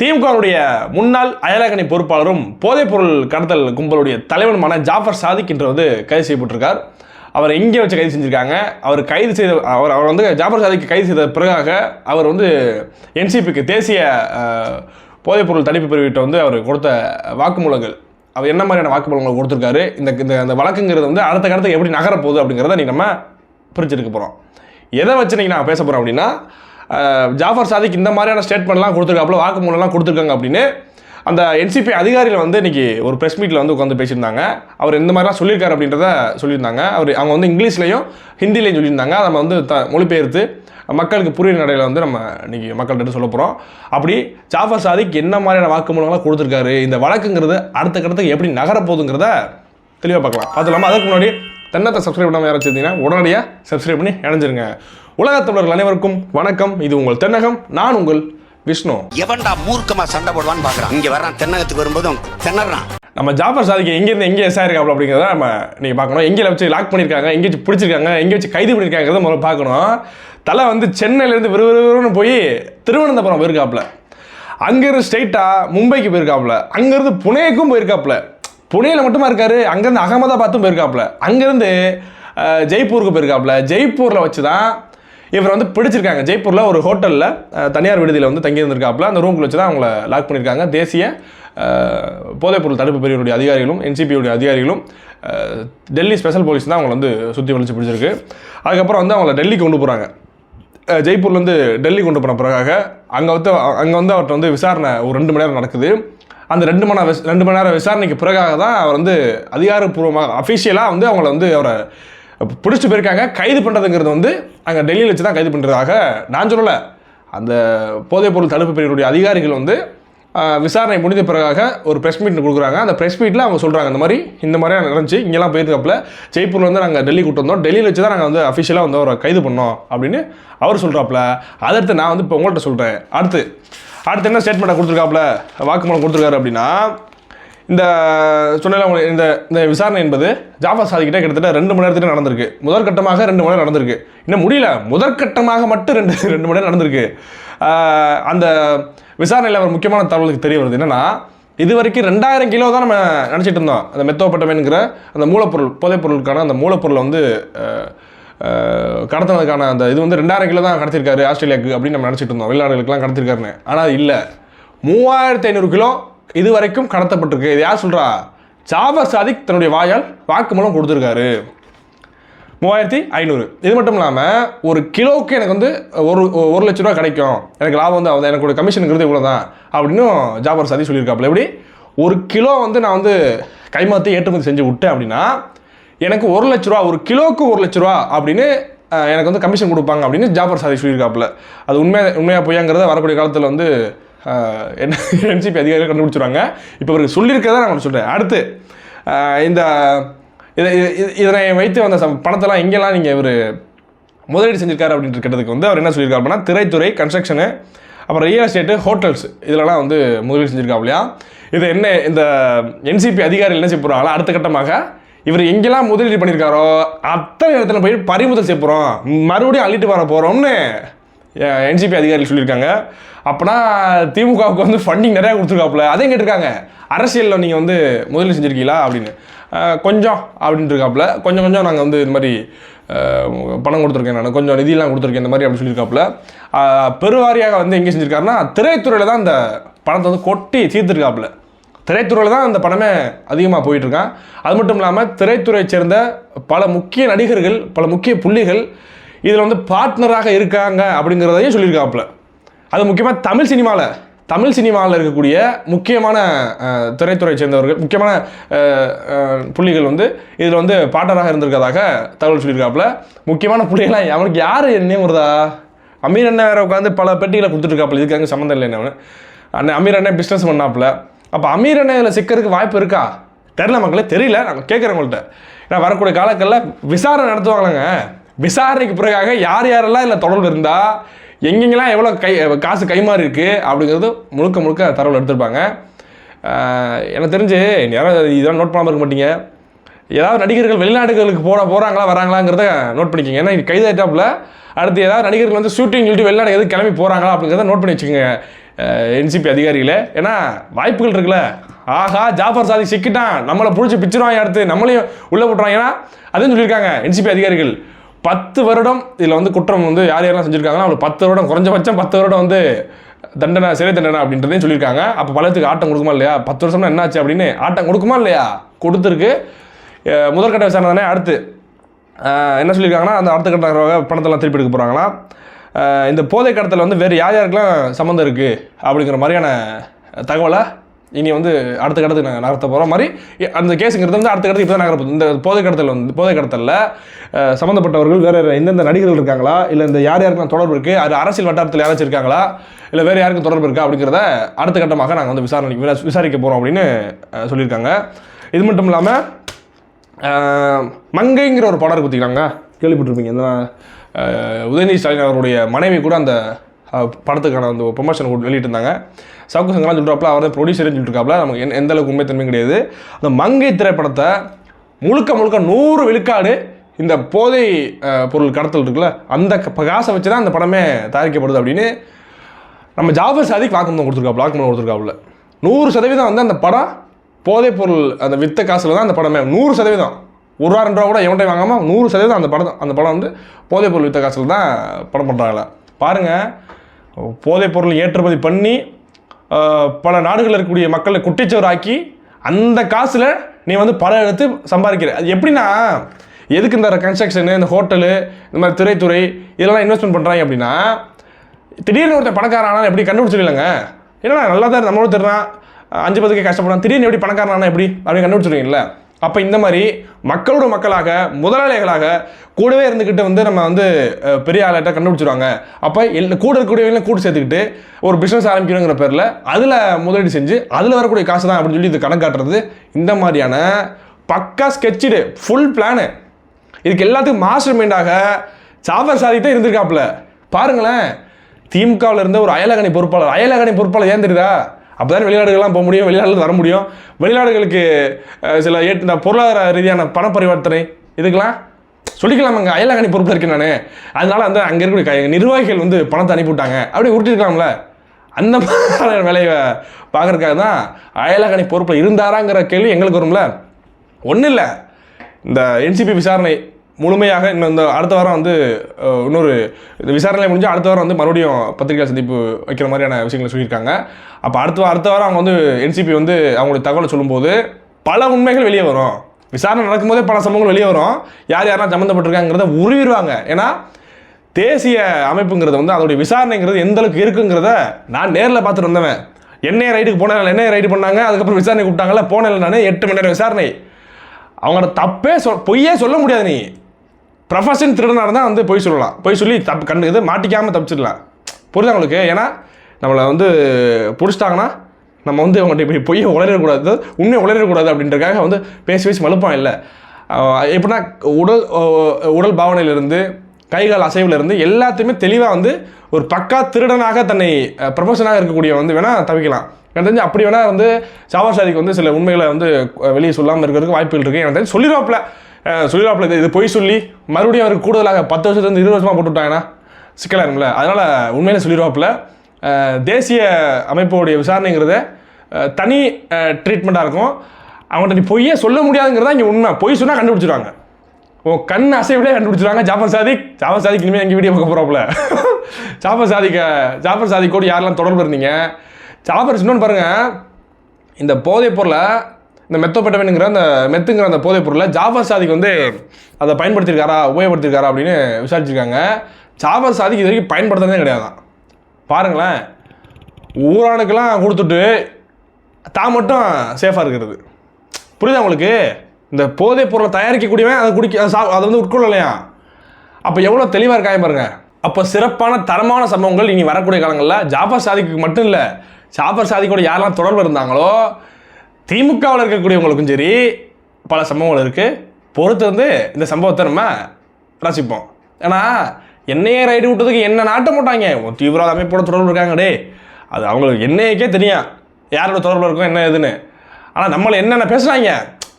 திமுகவுடைய முன்னாள் அயலகணி பொறுப்பாளரும் போதைப்பொருள் கடத்தல் கும்பலுடைய தலைவனுமான ஜாஃபர் சாதிக் என்று வந்து கைது செய்யப்பட்டிருக்கார். அவர் எங்கே வச்சு கைது செஞ்சுருக்காங்க. அவர் கைது செய்த அவர் அவர் வந்து ஜாஃபர் சாதிக்கு கைது செய்த பிறகாக அவர் வந்து என்சிபிக்கு தேசிய போதைப்பொருள் தடுப்பு பிரிவிட்ட வந்து அவர் கொடுத்த வாக்குமூலங்கள். அவர் என்ன மாதிரியான வாக்குமூலங்கள் கொடுத்துருக்காரு? இந்த இந்த அந்த வழக்குங்கிறது வந்து அடுத்த கடத்துக்கு எப்படி நகரப்போகுது அப்படிங்கிறத நீங்கள் நம்ம பிரிச்சிருக்க போகிறோம் எதை வச்சு நீங்கள் நான் பேச போகிறோம் அப்படின்னா ஜாஃபர் சாதிக் இந்த மாதிரியான ஸ்டேட்மெண்ட்லாம் கொடுத்துருக்காப்புல வாக்குமூலம்லாம் கொடுத்துருக்காங்க அப்படின்னு. அந்த என்சிபி அதிகாரிகள் வந்து இன்றைக்கி ஒரு ப்ரெஸ் மீட்டில் வந்து உட்காந்து பேசியிருந்தாங்க. அவர் இந்த மாதிரிலாம் சொல்லியிருக்காரு அப்படின்றத சொல்லியிருந்தாங்க. அவர் அவங்க வந்து இங்கிலீஷ்லையும் ஹிந்திலையும் சொல்லியிருந்தாங்க. நம்ம வந்து த மொழிபெயர்த்து மக்களுக்கு புரியுற நடையில் வந்து நம்ம இன்றைக்கி மக்கள்கிட்ட சொல்ல போகிறோம் அப்படி ஜாஃபர் சாதிக் என்ன மாதிரியான வாக்குமூலங்கள்லாம் கொடுத்துருக்காரு இந்த வழக்குங்கிறது அடுத்த கட்டத்துக்கு எப்படி நகரப்போகுதுங்கிறத தெளிவாக பார்க்கலாம். அது இல்லாமல் அதுக்கு முன்னாடி தென்னத்தை சப்ஸ்கிரைப் பண்ணாமல் யாராச்சும் இருந்தீங்கன்னா உடனடியாக சப்ஸ்கிரைப் பண்ணி இணைஞ்சிருங்க உலகத் தமிழர்கள் அனைவருக்கும் வணக்கம். இது உங்கள் தென்னகம் நான் உங்கள் விஷ்ணு. எவன்டா மூர்க்கமா சண்டை போடுவான்னு பாக்குறான். இங்க வர்றான் தென்னகத்துக்கு வரும்போதும் திணறான். நம்ம ஜாஃபர் சாதிக்கு எங்கேருந்து எங்கே எஸ் ஆயிருக்காப்ல அப்படிங்கிறத நம்ம நீங்கள் பார்க்கணும். எங்கே வச்சு லாக் பண்ணியிருக்காங்க எங்கே வச்சு பிடிச்சிருக்காங்க எங்கே வச்சு கைது பண்ணியிருக்காங்கிறத முதல்ல பார்க்கணும். தலை வந்து சென்னையிலேருந்து விறுவிறுன்னு போய் திருவனந்தபுரம் போயிருக்காப்புல அங்கேருந்து ஸ்ட்ரெயிட்டாக மும்பைக்கு போயிருக்காப்புல அங்கேருந்து புனேக்கும் போயிருக்காப்புல புனேல மட்டுமா இருக்காரு? அங்கேருந்து அகமதாபாத்தும் போயிருக்காப்புல. அங்கேருந்து ஜெய்ப்பூருக்கு போயிருக்காப்புல. ஜெய்ப்பூரில் வச்சு தான் இவர் வந்து பிடிச்சிருக்காங்க. ஜெய்ப்பூரில் ஒரு ஹோட்டலில் தனியார் விடுதியில் வந்து தங்கியிருந்திருக்காப்புல. அந்த ரூம்குள்ள வச்சு தான் அவங்கள லாக் பண்ணியிருக்காங்க. தேசிய போதைப்பொருள் தடுப்பு பிரிவினுடைய அதிகாரிகளும் என்சிபியுடைய அதிகாரிகளும் டெல்லி ஸ்பெஷல் போலீஸ் தான் அவங்கள வந்து சுற்றி வளைச்சு பிடிச்சிருக்கு. அதுக்கப்புறம் வந்து அவங்கள டெல்லிக்கு கொண்டு போகிறாங்க ஜெய்ப்பூர்லேருந்து டெல்லி கொண்டு போன பிறகாக அங்கே வந்து அங்கே வந்து அவர்கிட்ட வந்து விசாரணை ஒரு ரெண்டு மணி நேரம் நடக்குது. அந்த ரெண்டு மணி நேரம் ரெண்டு மணி நேரம் விசாரணைக்கு பிறகாக தான் அவர் வந்து அதிகாரப்பூர்வமாக அஃபிஷியலாக வந்து அவங்கள வந்து அவரை பிடிச்சிட்டு போயிருக்காங்க. கைது பண்ணுறதுங்கிறது வந்து அங்கே டெல்லியில் வச்சு தான் கைது பண்ணுறதாக நான் சொல்லலை. அந்த போதைப்பொருள் தடுப்பு பிரிவுடைய அதிகாரிகள் வந்து விசாரணை முடிந்த பிறகாக ஒரு ப்ரெஸ் மீட் கொடுக்குறாங்க. அந்த ப்ரெஸ் மீட்டில் அவங்க சொல்கிறாங்க இந்த மாதிரி இந்த மாதிரியாக நடந்துச்சு இங்கெல்லாம் போயிருக்காப்புல ஜெய்ப்பூரில் வந்து நாங்கள் டெல்லி கூட்டு வந்தோம். டெல்லியில் வச்சு தான் நாங்கள் வந்து அஃபிஷியலாக வந்து அவரை கைது பண்ணோம் அப்படின்னு அவர் சொல்கிறாப்புல அடுத்து நான் வந்து இப்போ உங்கள்கிட்ட சொல்கிறேன் அடுத்து அடுத்து என்ன ஸ்டேட்மெண்ட்டை கொடுத்துருக்காப்புல? வாக்குமூலம் கொடுத்துருக்காரு அப்படின்னா இந்த சொன்னல இந்த இந்த விசாரணை என்பது ஜாஃபர் சாதிக்கிட்ட கிட்டத்தட்ட ரெண்டு மணி நேரத்துக்கு நடந்திருக்கு. முதற்கட்டமாக ரெண்டு மணி நேரம் நடந்திருக்கு. இன்னும் முடியல. முதற்கட்டமாக மட்டும் ரெண்டு ரெண்டு மணி நேரம் நடந்திருக்கு. அந்த விசாரணையில் ஒரு முக்கியமான தகவலுக்கு தெரிய வருது. என்னன்னா இது வரைக்கும் ரெண்டாயிரம் கிலோ தான் நம்ம நினச்சிட்டு இருந்தோம். அந்த மெத்தோப்பட்டமேனுங்கிற அந்த மூலப்பொருள் போதைப்பொருளுக்கான அந்த மூலப்பொருளை வந்து கடத்தினதுக்கான அந்த இது வந்து ரெண்டாயிரம் கிலோ தான் கடத்திருக்காரு ஆஸ்திரேலியாவுக்கு அப்படின்னு நம்ம நினச்சிட்டு இருந்தோம். வெளிநாடுகளுக்கெல்லாம் கடத்திருக்காருன்னு. ஆனால் இல்லை. மூவாயிரத்தி ஐநூறு கிலோ இது வரைக்கும் கடத்தப்பட்டிருக்கு. இது யார் சொல்கிறா ஜாபர் சாதிக் தன்னுடைய வாயால் வாக்குமூலம் கொடுத்துருக்காரு. மூவாயிரத்தி ஐநூறு. இது மட்டும் இல்லாமல் ஒரு கிலோவுக்கு எனக்கு வந்து ஒரு ஒரு லட்ச ரூபா கிடைக்கும். எனக்கு லாபம் வந்து அவ்வளோ எனக்கு கமிஷனுங்கிறது இவ்வளோ தான் அப்படின்னு ஜாபர் சாதி சொல்லியிருக்காப்புல. எப்படி? ஒரு கிலோ வந்து நான் வந்து கைமாற்றி ஏற்றுமதி செஞ்சு விட்டேன் அப்படின்னா எனக்கு ஒரு லட்ச ரூபா ஒரு கிலோவுக்கு ஒரு லட்ச ரூபா அப்படின்னு எனக்கு வந்து கமிஷன் கொடுப்பாங்க அப்படின்னு ஜாஃபர் சாதி சொல்லியிருக்காப்புல. அது உண்மை உண்மையாக பொய்யாங்கிறத வரக்கூடிய காலத்தில் வந்து என்ன என்சிபி அதிகாரிகள் கண்டுபிடிச்சிருவாங்க. இப்போ இவருக்கு சொல்லியிருக்கிறதா நான் சொல்கிறேன் அடுத்து இந்த இதை இதனை வைத்து வந்த சம் பணத்தெல்லாம் எங்கெல்லாம் நீங்கள் இவர் முதலீடு செஞ்சிருக்காரு அப்படின்ற கேட்டதுக்கு வந்து அவர் என்ன சொல்லியிருக்காரு அப்படின்னா திரைத்துறை கன்ஸ்ட்ரக்ஷனு அப்புறம் ரியல் எஸ்டேட்டு ஹோட்டல்ஸ் இதெல்லாம் வந்து முதலீடு செஞ்சிருக்காப்புலையா. இது என்ன இந்த என்சிபி அதிகாரிகள் என்ன செய்ய போகிறாங்களா அடுத்த கட்டமாக இவர் எங்கெல்லாம் முதலீடு பண்ணியிருக்காரோ அத்தனை இடத்துல போய் பறிமுதல் செய்ய போகிறோம் மறுபடியும் அள்ளிட்டு வர போகிறோம்னு என்சிபி அதிகாரிகள் சொல்லியிருக்காங்க. அப்போனா திமுகவுக்கு வந்து ஃபண்டிங் நிறையா கொடுத்துருக்காப்புல அதையும் கேட்டிருக்காங்க. அரசியலில் நீங்கள் வந்து முதலீடு செஞ்சுருக்கீங்களா அப்படின்னு. கொஞ்சம் அப்படின்ட்டு இருக்காப்புல. கொஞ்சம் கொஞ்சம் நாங்கள் வந்து இது மாதிரி பணம் கொடுத்துருக்கேன் நான். கொஞ்சம் நிதியெல்லாம் கொடுத்துருக்கேன் இந்த மாதிரி அப்படின்னு சொல்லியிருக்காப்புல. பெருவாரியாக வந்து எங்கே செஞ்சுருக்காருன்னா திரைத்துறையில் தான் அந்த பணத்தை வந்து கொட்டி தீர்த்துருக்காப்புல. திரைத்துறையில் தான் அந்த படமே அதிகமாக போயிட்டுருக்கான் அது மட்டும் இல்லாமல் திரைத்துறையை சேர்ந்த பல முக்கிய நடிகர்கள் பல முக்கிய புள்ளிகள் இதில் வந்து பார்ட்னராக இருக்காங்க அப்படிங்கிறதையும் சொல்லியிருக்காப்புல. அது முக்கியமாக தமிழ் சினிமாவில் தமிழ் சினிமாவில் இருக்கக்கூடிய முக்கியமான திரைத்துறை திரைத்துறையை சேர்ந்தவர்கள் முக்கியமான புள்ளிகள் வந்து இதில் வந்து பாட்டராக இருந்திருக்கதாக தகவல் சொல்லியிருக்காப்புல. முக்கியமான புள்ளிகள்லாம் அவனுக்கு யார் என்ன வருதா அமீர் அண்ணன் வேற உட்காந்து பல பெட்டிகளை கொடுத்துட்ருக்காப்புல இதுக்காங்க சம்மந்தம் இல்லை அவனு. அண்ணன் அமீர் அண்ணன் பிஸ்னஸ் பண்ணாப்புல. அப்போ அமீர் அண்ணன் இதில் சிக்கிறதுக்கு வாய்ப்பு இருக்கா? தெரில மக்களே தெரியல. நாங்கள் கேட்குறவங்கள்ட்ட ஏன்னா வரக்கூடிய காலங்களில் விசாரணை நடத்துவாங்களேங்க. விசாரணைக்கு பிறகாக யார் யாரெல்லாம் இதில் தொடர்பு இருந்தால் எங்கெங்கெல்லாம் எவ்வளோ கை காசு கைமாறி இருக்குது அப்படிங்கிறது முழுக்க முழுக்க தகவல் எடுத்திருப்பாங்க. எனக்கு தெரிஞ்சு யாரும் இதெல்லாம் நோட் பண்ணாமல் இருக்க மாட்டீங்க. ஏதாவது நடிகர்கள் வெளிநாடுகளுக்கு போட போகிறாங்களா வராங்களாங்கிறத நோட் பண்ணிக்கோங்க. ஏன்னா கைதாயிட்டாப்புல அடுத்து ஏதாவது நடிகர்கள் வந்து ஷூட்டிங் சொல்லிட்டு வெளிநாடு எதுவும் கிளம்பி போகிறாங்களா அப்படிங்கிறத நோட் பண்ணி வச்சுக்கோங்க. என்சிபி அதிகாரிகளே ஏன்னா வாய்ப்புகள் இருக்குல்ல. ஆஹா ஜாஃபர் சாதி சிக்கிட்டான். நம்மளை பிடிச்சி பிச்சிருவாங்க அடுத்து. நம்மளையும் உள்ளே போட்டுருவாங்க ஏன்னா அதுவும் சொல்லியிருக்காங்க என்சிபி அதிகாரிகள். பத்து வருடம் இதில் வந்து குற்றம் வந்து யார் யாரெல்லாம் செஞ்சுருக்காங்கன்னா அவங்க பத்து வருடம் குறைஞ்சபட்சம் பத்து வருடம் வந்து தண்டனை சிறை தண்டனை அப்படின்றதையும் சொல்லியிருக்காங்க. அப்போ பலத்துக்கு ஆட்டம் கொடுக்குமா இல்லையா? பத்து வருஷம்னா என்னாச்சு அப்படின்னு ஆட்டம் கொடுக்குமா இல்லையா? கொடுத்துருக்கு. முதற்கட்ட விசாரணை தானே அடுத்து. என்ன சொல்லியிருக்காங்கன்னா அந்த அடுத்த கட்ட பணத்தெல்லாம் திருப்பி எடுக்க போகிறாங்களா இந்த போதை கடத்தல் வந்து வேறு யார் யாருக்கெல்லாம் சம்மந்தம் இருக்குது அப்படிங்கிற மாதிரியான தகவலை இனி வந்து அடுத்த கடத்துக்கு நாங்கள் நகர்த்த போகிற மாதிரி அந்த கேஸுங்கிறது வந்து அடுத்த கடத்துக்கு இப்போ தான் நகரப்போகுது. இந்த போதை கடத்தல் வந்து போதை கடத்தலில் சம்மந்தப்பட்டவர்கள் வேறு எந்தெந்த நடிகர்கள் இருக்காங்களா? இல்லை இந்த யார் யாருக்கெல்லாம் தொடர்பு இருக்குது அது அரசியல் வட்டாரத்தில் யாராச்சும் இருக்காங்களா? இல்லை வேறு யாருக்கும் தொடர்பு இருக்கா அப்படிங்கிறத அடுத்த கட்டமாக நாங்கள் வந்து விசாரணை விசாரிக்க போகிறோம் அப்படின்னு சொல்லியிருக்காங்க. இது மட்டும் இல்லாமல் மங்கைங்கிற ஒரு படம் இருக்கு பார்த்தீங்களாங்க கேள்விப்பட்டிருப்பீங்க. இந்த உதயநிதி ஸ்டாலின் அவருடைய மனைவி கூட அந்த படத்துக்கான அந்த ப்ரொமோஷன் வெளியிட்டிருந்தாங்க. சவுக்கு சங்கலாம் சொல்கிறாப்புல அவர் தான் ப்ரொடியூசர்னு சொல்லிட்டுருக்காப்புல நமக்கு எந்த- எந்த அளவுக்கு உண்மைத்தன்மையும் கிடையாது. அந்த மங்கை திரைப்படத்தை முழுக்க முழுக்க நூறு விழுக்காடு இந்த போதை பொருள் கடத்தல் இருக்குல்ல அந்த க- காசை வச்சு தான் அந்த படமே தயாரிக்கப்படுது அப்படின்னு நம்ம ஜாஃபர் சாதிக்கு வாக்குமூலம் கொடுத்துருக்காப்புல வாக்குமூலம் கொடுத்துருக்காப்புல நூறு சதவீதம் வந்து அந்த படம் போதைப் பொருள் அந்த வித்த காசில் தான் அந்த படமே நூறு சதவீதம். ஒரு ரூபா ரெண்டு ரூபா கூட எவன்டையும் வாங்காமல் நூறு சதவீதம் அந்த படம் அந்த படம் வந்து போதைப் பொருள் வித்த காசில் தான் படம் பண்ணுறாங்களே பாருங்கள் போதைப் பொருள் ஏற்றுமதி பண்ணி பல நாடுகளில் இருக்கக்கூடிய மக்களை குட்டிச்சவராக்கி அந்த காசில் நீ வந்து படம் எடுத்து சம்பாதிக்கிற. அது எப்படின்னா எதுக்கு இந்த கன்ஸ்ட்ரக்ஷனு இந்த ஹோட்டலு இந்த மாதிரி திரைத்துறை இதெல்லாம் இன்வெஸ்ட்மெண்ட் பண்ணுறாங்க அப்படின்னா திடீர்னு ஒருத்தன் பணக்காரானா எப்படி கண்டுபிடிச்சிடலங்க ஏன்னா நல்லா தான் நம்மளோட தெரிறான் அஞ்சு பத்துக்கு கஷ்டப்படுறான் திடீர்னு எப்படி பணக்காரனா எப்படி அப்படின்னு கண்டுபிடிச்சிருக்கீங்களா அப்போ இந்த மாதிரி மக்களோட மக்களாக முதலாளிகளாக கூடவே இருந்துக்கிட்டு வந்து நம்ம வந்து பெரிய ஆளாட்ட கண்டுபிடிச்சிருவாங்க. அப்போ எல் கூட இருக்கக்கூடியவங்களும் கூட்டு சேர்த்துக்கிட்டு ஒரு பிஸ்னஸ் ஆரம்பிக்கணுங்கிற பேரில் அதில் முதலீடு செஞ்சு அதில் வரக்கூடிய காசு தான் அப்படின்னு சொல்லி இது கணக்காட்டுறது இந்த மாதிரியான பக்கா ஸ்கெட்சிடு ஃபுல் பிளானு இதுக்கு எல்லாத்துக்கும் மாஸ்டர் மைண்டாக சாஃபர் சாதி தான் இருந்திருக்காப்புல. பாருங்களேன் திமுகவில் இருந்த ஒரு அயலகணி பொறுப்பாளர் அயலகணி பொறுப்பாளர் ஏன் தெரியுதா? அப்போ தான் வெளிநாடுகள்லாம் போக முடியும் வெளிநாடுகள் வர முடியும். வெளிநாடுகளுக்கு சில ஏற்று இந்த பொருளாதார ரீதியான பண பரிவர்த்தனை இதுக்கெல்லாம் சொல்லிக்கலாமாங்க. அயலகணி பொறுப்பில் இருக்கேன் நான். அதனால் அந்த அங்கே இருக்கக்கூடிய நிர்வாகிகள் வந்து பணத்தை அனுப்பிவிட்டாங்க அப்படி உருட்டிருக்கலாம்ல. அந்த மாதிரியான வேலையை பார்க்கறதுக்காக தான் அயலகணி பொறுப்பில் இருந்தாராங்கிற கேள்வி எங்களுக்கு வரும்ல. ஒன்றும் இல்லை இந்த என்சிபி விசாரணை முழுமையாக இன்னும் இந்த அடுத்த வாரம் வந்து இன்னொரு இந்த விசாரணை முடிஞ்சு அடுத்த வாரம் வந்து மறுபடியும் பத்திரிகை சந்திப்பு வைக்கிற மாதிரியான விஷயங்களை சொல்லியிருக்காங்க. அப்போ அடுத்த அடுத்த வாரம் அவங்க வந்து என்சிபி வந்து அவங்களுடைய தகவலை சொல்லும்போது பல உண்மைகள் வெளியே வரும். விசாரணை நடக்கும்போதே பல சம்பவங்கள் வெளியே வரும். யார் யாரெல்லாம் சம்மந்தப்பட்டிருக்காங்கிறத உருவிடுவாங்க. ஏன்னா தேசிய அமைப்புங்கிறது வந்து அதோடைய விசாரணைங்கிறது எந்த அளவுக்கு இருக்குங்கிறத நான் நேரில் பார்த்துட்டு வந்தவன். என்ஐ ரைடுக்கு போனேன் என்ஐ ரைடு பண்ணாங்க அதுக்கப்புறம் விசாரணை கூப்பிட்டாங்கல்ல போனேன் நான் எட்டு மணி நேரம் விசாரணை. அவங்களோட தப்பே சொல் பொய்யே சொல்ல முடியாது நீ. ப்ரொஃபஷன் திருடனாக இருந்தால் வந்து பொய் சொல்லலாம். பொய் சொல்லி தப்பு கண்டு இது மாட்டிக்காமல் தப்பிச்சிடலாம். புரியுதா உங்களுக்கு? ஏன்னா நம்மளை வந்து பிடிச்சிட்டாங்கன்னா நம்ம வந்து அவங்கள்ட்ட இப்படி பொய்யை உளரக்கூடாது உண்மையை உளரக்கூடாது அப்படின்றக்காக வந்து பேசி பேசி மலுப்பான் இல்லை. எப்படின்னா உடல் உடல் பாவனையிலிருந்து கைகால் அசைவிலிருந்து எல்லாத்தையுமே தெளிவாக வந்து ஒரு பக்கா திருடனாக தன்னை ப்ரொஃபஷனாக இருக்கக்கூடிய வந்து வேணால் தவிக்கலாம். எனக்கு தெரிஞ்சு அப்படி வேணால் வந்து சாவா சாதிக்கு வந்து சில உண்மைகளை வந்து வெளியே சொல்லாமல் இருக்கிறதுக்கு வாய்ப்புகள் இருக்குது எனக்கு தெரிஞ்சு சொல்லிடுவாப்புல. அஹ், சொல்லிடுவாப்புல இது இது பொய் சொல்லி மறுபடியும் அவருக்கு கூடுதலாக பத்து வருஷத்துலேருந்து இருபது வருஷமாக போட்டுவிட்டாங்கன்னா சிக்கலாக இருக்கும்ல அதனால் உண்மையிலே சொல்லிடுவாப்புல தேசிய அமைப்போடைய விசாரணைங்கிறத தனி ட்ரீட்மெண்ட்டாக இருக்கும். அவங்கள்ட்ட நீ பொய்யே சொல்ல முடியாதுங்கிறதா இங்கே உண்மை. பொய் சொன்னால் கண்டுபிடிச்சிருவாங்க. உன் கண் அசைவிலே கண்டுபிடிச்சிருவாங்க. ஜாஃபர் சாதிக் ஜாஃபர் சாதிக் இனிமேல் எங்கள் வீடியோ பார்க்க போகிறாப்புல ஜாஃபர் சாதிக்க ஜாஃபர் சாதிக்கோடு யாரெல்லாம் தொடர்பு இருந்தீங்க? ஜாஃபர் இன்னொன்று பாருங்கள் இந்த போதைப் பொருளை இந்த மெத்தோபெட்டமின்ங்கிற அந்த மெத்துங்கிற அந்த போதைப் பொருளை ஜாஃபர் சாதிக்கு வந்து அதை பயன்படுத்தியிருக்காரா உபயோகப்படுத்தியிருக்காரா அப்படின்னு விசாரிச்சிருக்காங்க. ஜாஃபர் சாதிக்கு இது வரைக்கும் பயன்படுத்துறதே கிடையாதான். பாருங்களேன். ஊரானுக்கெல்லாம் கொடுத்துட்டு தான் மட்டும் சேஃபாக இருக்கிறது. புரியுதா உங்களுக்கு? இந்த போதைப் பொருளை தயாரிக்கக்கூடியவன் அதை குடிக்க அதை சா- அதை வந்து உட்கொள்ளலையா? அப்போ எவ்வளோ தெளிவாக இருக்காங்க பாருங்க. அப்போ சிறப்பான தரமான சம்பவங்கள் இனி வரக்கூடிய காலங்களில் ஜாஃபர் சாதிக்கு மட்டும் இல்லை ஜாஃபர் சாதிக்கோட யாரெல்லாம் தொடர்பு இருந்தாங்களோ திமுகவில் இருக்கக்கூடியவங்களுக்கும் சரி பல சம்பவங்கள் இருக்குது பொறுத்து வந்து இந்த சம்பவத்தை நம்ம ரசிப்போம். ஏன்னா என்னையே ரைடு விட்டதுக்கு என்ன நாட்ட மாட்டாங்க ஒரு தீவிரவாத அமைப்போட தொடர்பு இருக்காங்க டே அது அவங்களுக்கு என்னையக்கே தெரியும். யாரோட தொடர்பு இருக்கும் என்ன எதுன்னு ஆனால் நம்மளை என்னென்ன பேசுகிறாங்க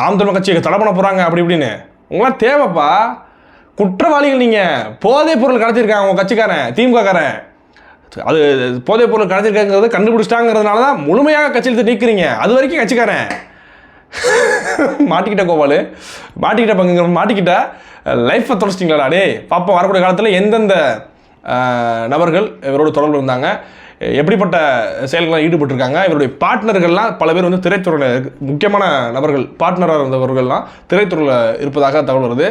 நாம் தமிழ் கட்சியை தடை பண்ண போகிறாங்க அப்படி இப்படின்னு. உங்களாம் தேவைப்பா. குற்றவாளிகள் நீங்கள் போதைப் பொருள் கடத்திருக்காங்க உங்கள் கட்சிக்காரன் திமுகக்காரன். அது போதைப் பொருள் கடத்திருக்காங்கிறத கண்டுபிடிச்சிட்டாங்கிறதுனால தான் முழுமையாக கட்சியில் நீக்கிறீங்க. அது வரைக்கும் கட்சிக்காரன். மாட்டிக்கிட்ட கோபாலு மாட்டிக்கிட்ட பங்குங்கிற மாட்டிக்கிட்ட லைஃப்பை தொலைச்சிட்டிங்களாடா டே பார்ப்போம் வரக்கூடிய காலத்தில் எந்தெந்த நபர்கள் இவரோட தொடர்பு இருந்தாங்க எப்படிப்பட்ட செயல்களாக ஈடுபட்டிருக்காங்க இவருடைய பார்ட்னர்கள்லாம் பல பேர் வந்து திரைத்துறையில் முக்கியமான நபர்கள் பார்ட்னராக இருந்தவர்கள்லாம் திரைத்துறையில் இருப்பதாக தகவல் வருது.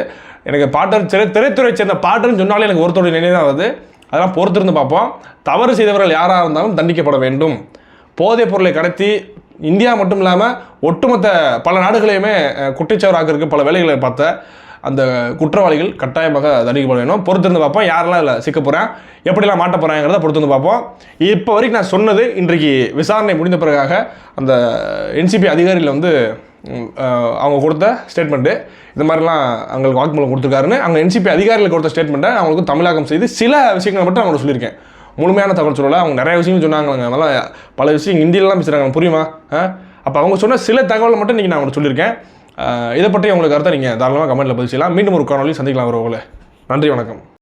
எனக்கு பாட்டர் திரை திரைத்துறை சேர்ந்த பாட்டர்னு சொன்னாலே எனக்கு ஒருத்தருடைய நினைவு தான் வருது. அதெல்லாம் பொறுத்திருந்து பார்ப்போம். தவறு செய்தவர்கள் யாராக இருந்தாலும் தண்டிக்கப்பட வேண்டும். போதைப் பொருளை கடத்தி இந்தியா மட்டும் இல்லாமல் ஒட்டுமொத்த பல நாடுகளையுமே குட்டிச்சவராக்கிறதுக்கு பல வேலைகளை பார்த்த அந்த குற்றவாளிகள் கட்டாயமாக தண்டிக்கப்பட வேண்டும். பொறுத்திருந்து பார்ப்போம். யாரெல்லாம் இல்லை சிக்க போகிறேன் எப்படிலாம் மாட்ட போகிறாங்கிறத பொறுத்திருந்து பார்ப்போம். இப்போ வரைக்கும் நான் சொன்னது இன்றைக்கு விசாரணை முடிந்த பிறகாக அந்த என்சிபி அதிகாரியில் வந்து அவங்க கொடுத்த ஸ்டேட்மெண்ட்டு இந்த மாதிரிலாம் அவங்களுக்கு வாக்குமூலம் கொடுத்துருக்காருன்னு அங்கே என்சிபி அதிகாரிகள் கொடுத்த ஸ்டேட்மெண்ட்டை அவங்களுக்கு தமிழாக்கம் செய்து சில விஷயங்களை மட்டும் அவங்களோட சொல்லியிருக்கேன். முழுமையான தகவல் சொல்லலை. அவங்க நிறைய விஷயங்கள் சொன்னாங்க அதனால் பல விஷயம் இந்தியிலலாம் பேசுகிறாங்க புரியுமா? அப்போ அவங்க சொன்ன சில தகவலை மட்டும் நீங்கள் நான் உங்களுக்கு சொல்லியிருக்கேன். இதை பற்றி உங்களுக்கு கருத்தை நீங்கள் தாராளமாக கமெண்ட்டில் பதிவு செய்யலாம். மீண்டும் ஒரு காணொலி சந்திக்கலாம். வரவங்களே நன்றி வணக்கம்.